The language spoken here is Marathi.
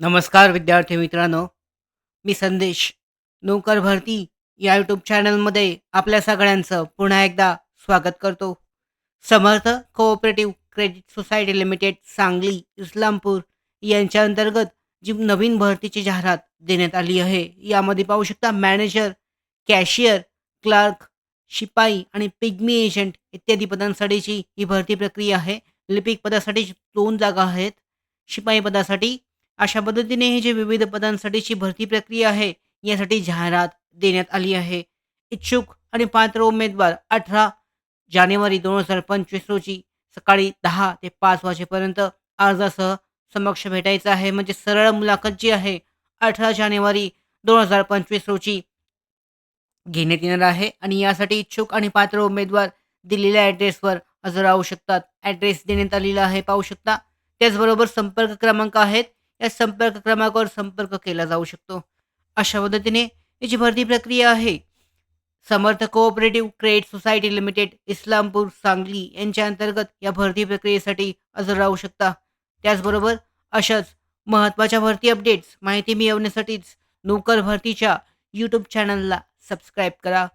नमस्कार विद्यार्थी मित्रांनो. मी संदेश नोकर भरती या यूट्यूब चॅनलमध्ये आपल्या सगळ्यांचं पुन्हा एकदा स्वागत करतो. Samarth cooperative credit society limited Sangli Islampur यांच्या अंतर्गत जी नवीन भरतीची जाहिरात देण्यात आली आहे. यामध्ये पाहू शकता मॅनेजर कॅशियर क्लार्क शिपाई आणि पिग्मी एजंट इत्यादी पदांसाठीची ही भरती प्रक्रिया आहे. लिपिक पदासाठी दोन जागा आहेत. शिपाई पदासाठी अशा पद्धतीने हे जे विविध पदांसाठीची भरती प्रक्रिया आहे यासाठी जाहिरात देण्यात आली आहे. इच्छुक आणि पात्र उमेदवार अठरा जानेवारी दोन हजार पंचवीस रोजी सकाळी दहा ते पाच वाजेपर्यंत अर्जासह समक्ष भेटायचं आहे. म्हणजे सरळ मुलाखत जी आहे अठरा जानेवारी दोन हजार पंचवीस रोजी घेण्यात येणार आहे आणि यासाठी इच्छुक आणि पात्र उमेदवार दिलेल्या ॲड्रेसवर हजर राहू शकतात. ॲड्रेस देण्यात आलेला आहे पाहू शकता. त्याचबरोबर संपर्क क्रमांक आहेत या संपर्क क्रमांकावर संपर्क केला जाऊ शकतो. अशा पद्धतीने याची भरती प्रक्रिया आहे. Samarth cooperative credit society limited Islampur Sangli यांच्या अंतर्गत या भरती प्रक्रियेसाठी हजर राहू शकता. त्याचबरोबर अशाच महत्त्वाच्या भरती अपडेट्स माहिती मिळवण्यासाठीच नोकर भरतीच्या यूट्यूब चॅनलला सबस्क्राईब करा.